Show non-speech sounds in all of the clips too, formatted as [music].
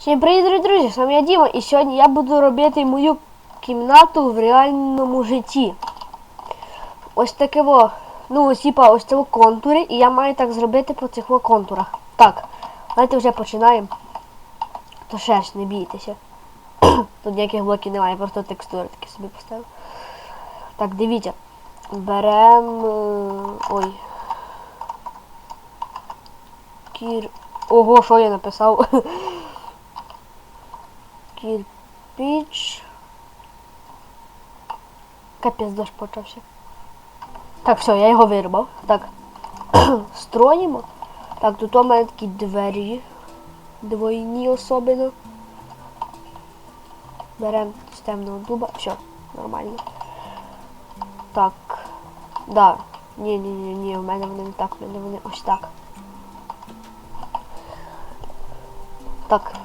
Всім привіт, дорогі друзі! З вами я Діма, і сьогодні я буду робити мою кімнату в реальному житті. Ось таке во, ну типа ось це контури, і я маю так зробити по цих контурах. Так, давайте вже починаємо. То ще ж не бійтеся. [coughs] Тут ніяких блоків немає, просто текстури такі собі поставив. Так, дивіться. Беремо. Ой. Кір. Ого, що я написав? [laughs] Кирпич. Капець дощ почався. Так, все, я його вирубав. Так. [clears throat] Строїмо. Так, тут у мене такі двері. Двойні особливо. Беремо з темного дуба. Все, нормально. Так. Да. Ні, ні, ні, ні, у мене вони не так, у мене вони ось так. Так.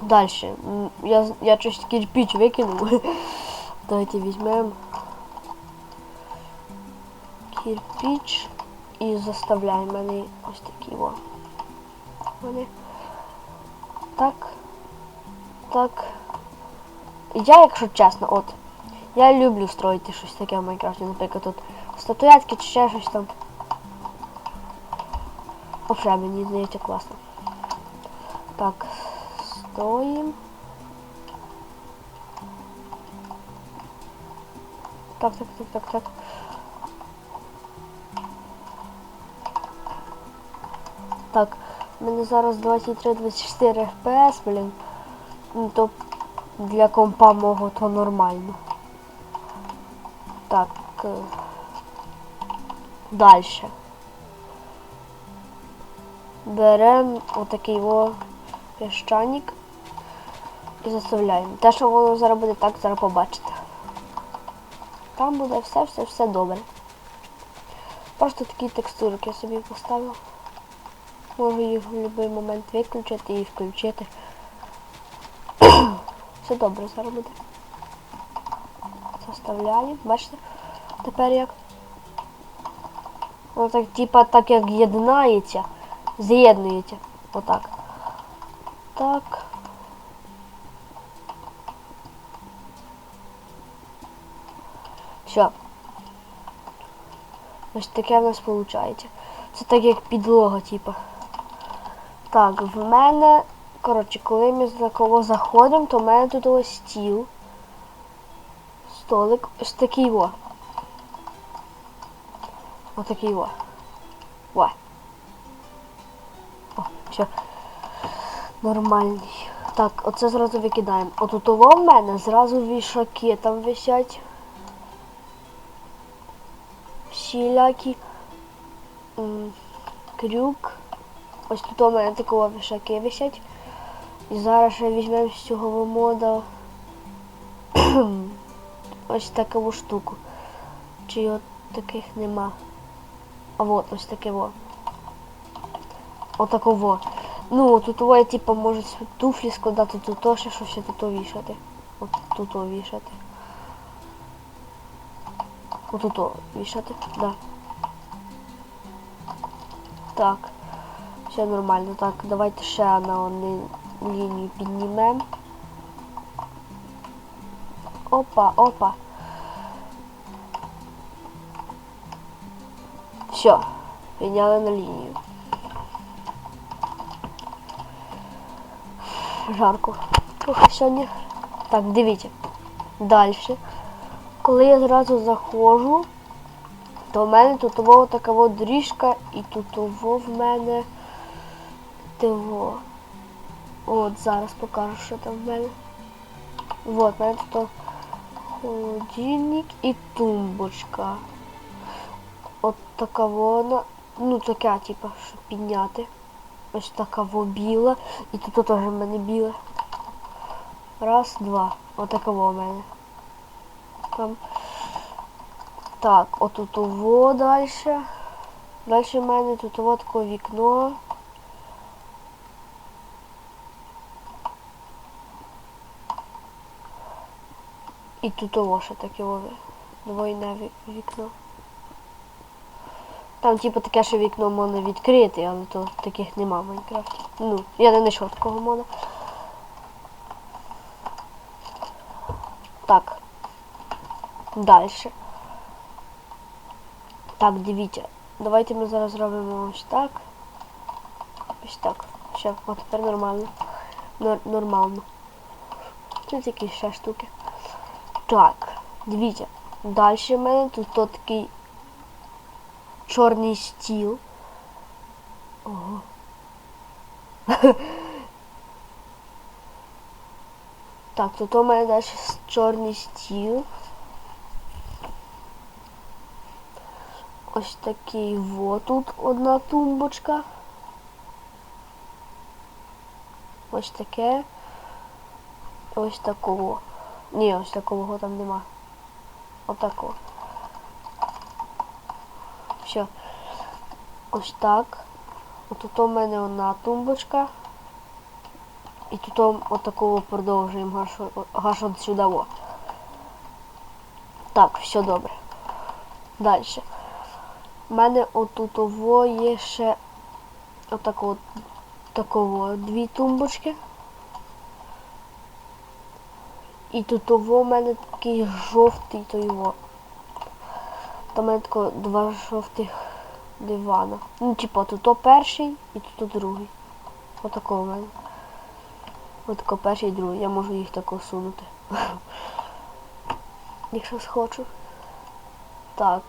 Дальше. Я, я щось кирпич викинув. [laughs] Давайте візьмемо кирпич і заставляємо мене ось такі о. Вони. Так. Так. Я, якщо чесно, от. Я люблю строїти щось таке в Майнкрафті, наприклад, тут статуетки чи ще щось там. Вообще, мені здається класно. Так, стоїм. Так, так, так, так, так. Так, у мене зараз 23-24 FPS, блін. Ну, то для компа мого то нормально. Так. е, Дальше. Беремо отакий о піщаник заставляємо. Те, що воно зараз буде так, зараз побачите. Там буде все, все, все добре. Просто такі текстурки я собі поставив. Можу їх в будь-який момент виключити і включити. [clears throat] Все добре зараз буде. Заставляємо. Бачите? Тепер як? Воно так, типа, так як єднається. З'єднується. Отак. Так. Все. Ось таке в нас виходить. Це так як підлога, типа. Так, в мене, коротше, коли ми за кого заходимо, то в мене тут ось стіл. Столик. Ось такий о. Отакий о. О. О, все. Нормальний. Так, оце зразу викидаємо. От у в мене зразу вішаки там висять. Всілякі. Крюк. Ось тут у мене такого вішаки висять. І зараз ще візьмемо з цього мода [clears throat] ось таку штуку. Чи от таких нема. А от ось таке во. Отаково. Ну, тут я типу може туфлі складати, тут то ще щось тут вішати. От тут вішати. От тут о вішати, да. Так. Все нормально. Так, давайте ще на одну лінію. Опа, опа. Все, підняли на лінію. Жарко. Трохи сьогодні. Так, дивіться. Далі. Коли я зразу заходжу, то в мене тут така во доріжка і тут в мене диво. От зараз покажу, що там в мене. Вот, в мене тут холодильник і тумбочка. От така вона. Ну така, типа, щоб підняти. Ось така во біла. І тут теж в мене біле. Раз, два. Отака во в мене там. Так, отут ово далі. Далі в мене тут ово таке вікно. І тут ово ще таке двойне вікно. Там типу таке що вікно можна відкрити, але то таких нема в Майнкрафті. Ну, я не знайшов такого мода. Так. Далі. Так, дивіться. Давайте ми зараз зробимо ось так. Ось так. Все, от тепер нормально. Нор- нормально. Тут якісь ще штуки. Так, дивіться. Далі в мене тут то такий чорний стіл. Ого. [laughs] Так, тут у мене далі чорний стіл. Ось такий вот тут одна тумбочка. Ось таке. Ось такого. Ні, ось такого там нема. Отакого. Все. Ось так. Тут у мене одна тумбочка. І тут отакого продовжуємо аж от сюди. Так, все добре. Далі. У мене отут ово є ще отакого такого дві тумбочки. І тут ово в мене такий жовтий той во. Там мене тако два жовтих дивана. Ну, типу, тут перший і тут другий. Отакого в мене. Отако перший і другий. Я можу їх тако сунути. [laughs] Якщо схочу. Так.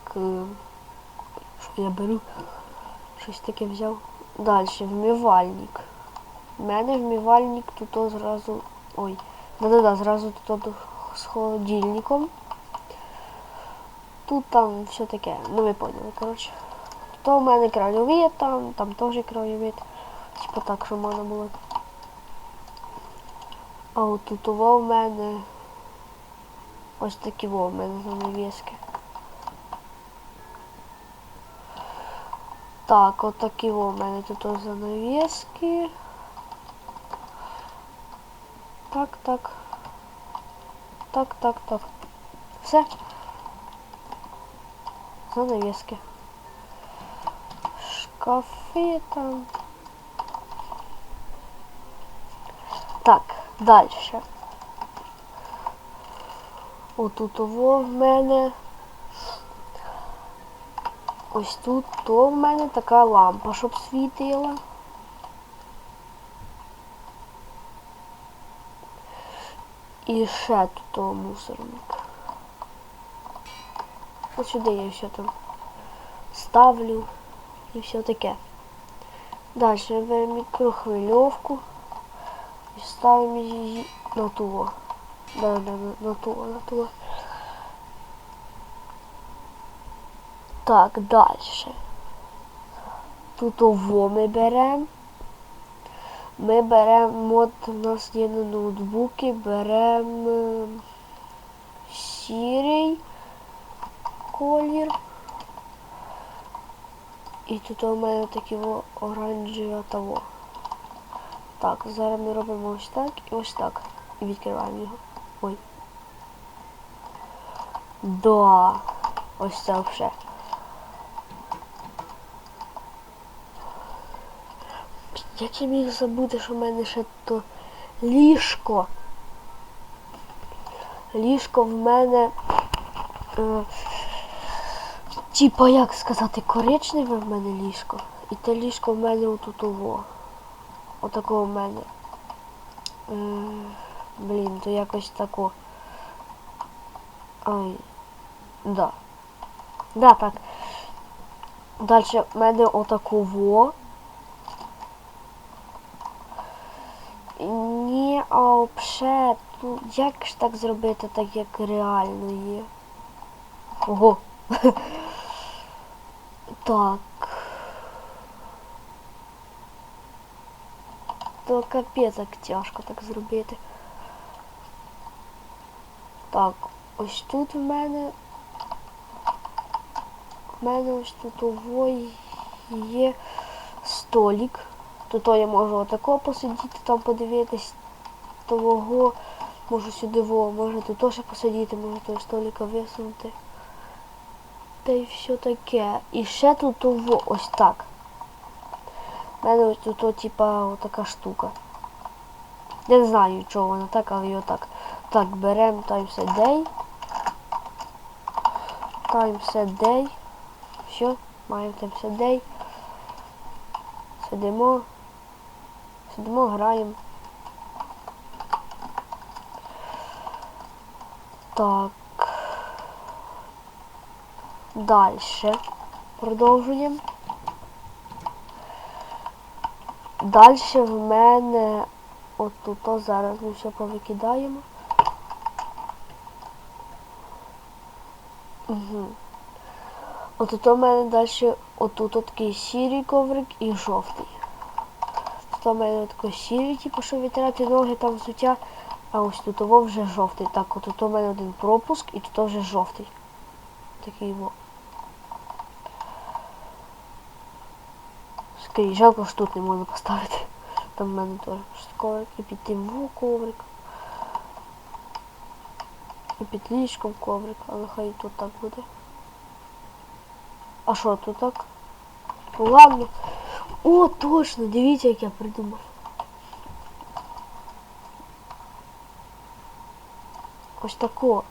Я беру? Щось таке взяв. Далі, вмивальник. У мене вмивальник тут зразу. Ой. Да-да-да, зразу тут з холодильником. Тут там все таке. Ну ви поняли, коротше. То в мене краєвид там, там теж краєвид. Типа так, що можна було. А от тут в мене ось такі во в мене занавіски. Так, от такі во в мене тут о занавіски. Так, так. Так, так, так. Все. Занавіски. Шкафи там. Так, далі. Отут ово в мене. Ось тут то в мене така лампа, щоб світила. І ще тут то мусорник. Ось сюди я все там ставлю і все таке. Далі беремо мікрохвильовку і ставимо її на ту. Да, да, на, на ту, на ту. Так, далі. Тут ово ми беремо. Ми беремо, от у нас є на ноутбуки, беремо е, сірий колір. І тут у мене такі во оранжеве того. Так, зараз ми робимо ось так і ось так. І відкриваємо його. Ой. Да. Ось це все. Як я міг забути, що в мене ще то ліжко. Ліжко в мене. Е, типа, як сказати, коричневе в мене ліжко. І те ліжко в мене отут ово. Отакого в мене. Е, блін, то якось тако. Ай. Да. Да, так. Далі в мене отаково. Ні, а взагалі, ну як ж так зробити, так як реально є? Ого. [laughs] так. То капець як тяжко так зробити. Так, ось тут в мене. В мене ось тут овой є столик. Тут я можу отако посидіти, там подивитись того, можу сюди во, можу тут теж посидіти, можу того столика висунути. Та й все таке. І ще тут того, ось так. У мене ось тут, типа, отака штука. Я не знаю, чого воно так, але його так. Так, беремо times a day. Times a day. Все, маємо times a day. Сидимо. Сидимо, граємо. Так. Дальше. Продовжуємо. Дальше в мене отут зараз ми все повикидаємо. Угу. Отут у мене далі отут такий сірий коврик і жовтий. Тут у мене такий сірий, типу, що витирати ноги там взуття, а ось тут ово вже жовтий. Так, от тут у мене один пропуск і тут вже жовтий. Такий во. Скоріше, жалко, що тут не можна поставити. Там в мене теж коврик і під тим коврик. І під ліжком коврик, але хай і тут так буде. А що тут так? Ладно. О, точно, дивіться, як я придумав. Ось тако.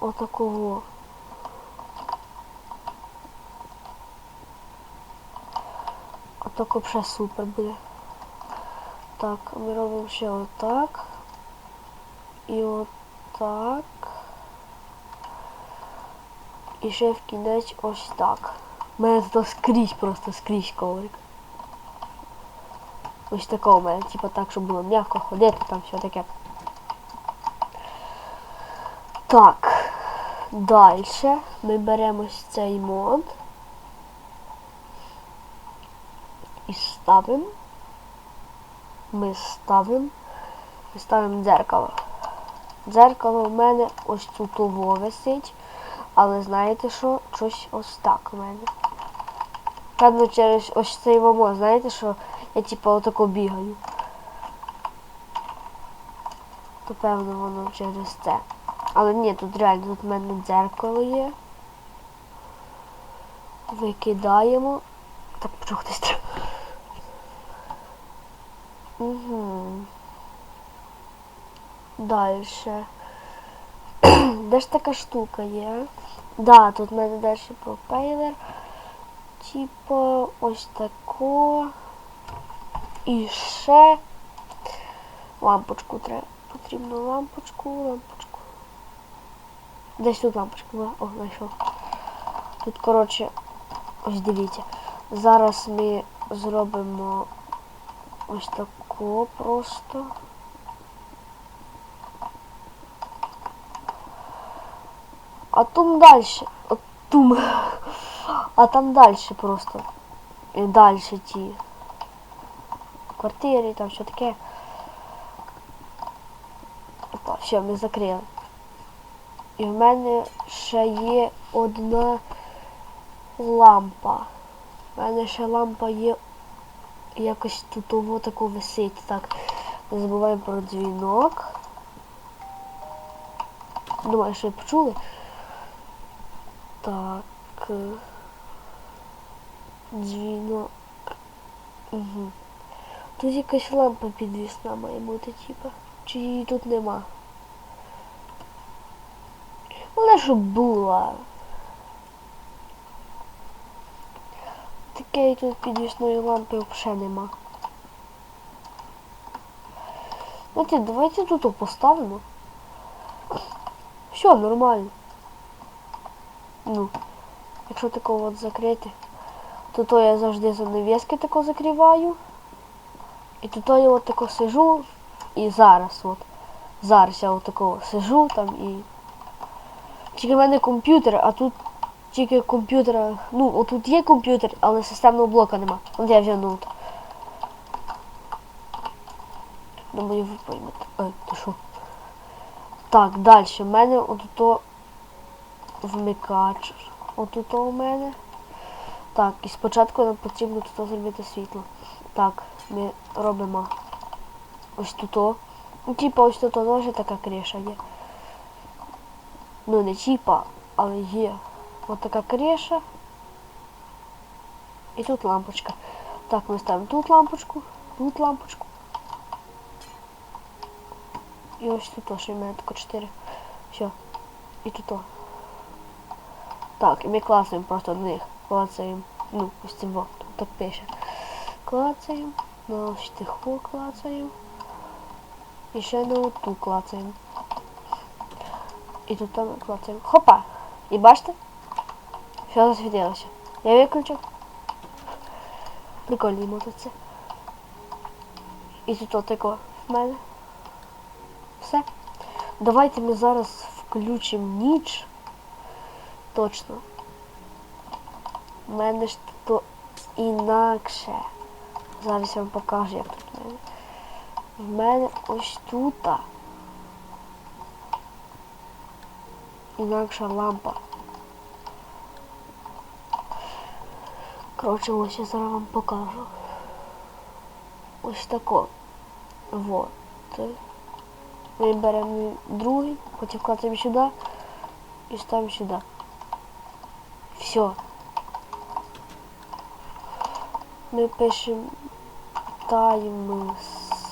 Отакого. Отак взагалі супер буде. Так, ми робимо ще отак. І отак. І ще в кінець ось так. У мене тут скрізь просто скрізь коврик. Ось такого у мене, типу так, щоб було м'яко ходити, там все таке. Так. Далі ми беремо ось цей мод. І ставимо. Ми ставимо. І ставимо дзеркало. Дзеркало в мене ось тут висить. Але знаєте що? Щось ось так у мене. Певно через ось цей вомо, знаєте що? Я типу отако бігаю. То певно воно через це. Але ні, тут реально тут в мене дзеркало є. Викидаємо. Так, почув хтось треба. Угу. Дальше. Де ж така штука є? Да, тут в мене далі пропейлер. Типа ось тако. І ще лампочку треба. Потрібно лампочку, лампочку. Десь тут лампочка була. О, знайшов. Тут, коротше, ось дивіться. Зараз ми зробимо ось тако просто. А там дальше. От тум. А там дальше просто. І дальше ті квартири, там все таке. Опа, все, ми закрили. І в мене ще є одна лампа. У мене ще лампа є якось тут ово тако висить. Так, не забуваємо про дзвінок. Думаю, що ви почули. Так. е, Дзвінок. Угу. Тут якась лампа підвісна має бути, типа. Чи її тут нема? Але щоб була. Такої тут підвісної лампи взагалі нема. Знаєте, давайте тут поставимо. Все, нормально. Ну, якщо такого от закрити, то то я завжди занавіски тако закриваю. І тут я от тако сижу і зараз от. Зараз я от такого сижу там і. Тільки в мене комп'ютер, а тут тільки комп'ютера. Ну, отут є комп'ютер, але системного блока нема. От я взяв. Думаю, ви поймете. Ой, ти що? Так, далі. У мене отут вмикач. Отут у мене. Так, і спочатку нам потрібно тут зробити світло. Так, ми робимо ось тут. Ну, типа ось тут теж така криша є. Ну, не чіпа, але є. Ось така криша. І тут лампочка. Так, ми ставимо тут лампочку, тут лампочку. І ось тут теж у мене тако 4. Все. І тут. Так, і ми клацаємо просто на них. Клацаємо. Ну, ось це вот, так пише. Клацаємо. На тихо клацаємо. І ще на оту клацаємо. І тут там клацаємо. Хопа! І бачите? Все засвітилося. Я виключив. Прикольний мотоцикл. І тут отако в мене. Все. Давайте ми зараз включимо ніч. Точно. У мене ж то інакше. Зараз я вам покажу, як тут в мене. В мене ось тут. Інакша лампа. Коротше, ось я зараз вам покажу. Ось тако. Вот. Ми беремо другий, потім вкладаємо сюди і ставимо сюди. Все. Ми пишемо time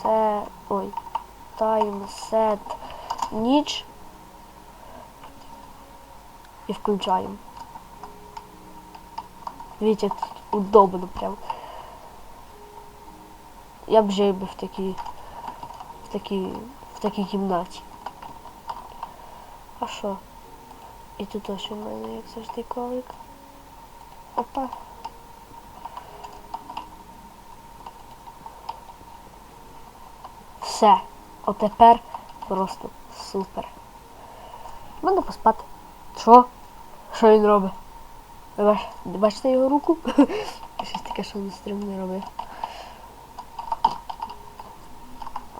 set. Ой. Time set ніч. І включаємо. Видите, тут удобно прям. Я б жив би в такій в такій в такій кімнаті. А що? І тут ось у мене, як завжди, коврик. Опа. Все. Отепер просто супер. Можна поспати. Що? Що він робить? Ви бач- Бачите його руку? [laughs] Щось таке, що він стрімно робить.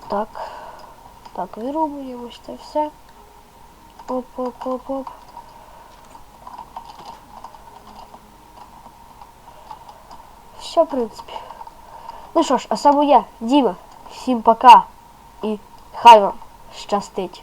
Так. Так, вирубуємо це все. Оп-оп-оп-оп. Все, в принципі. Ну що ж, а саме я, Діма. Всім пока і хай вам щастить.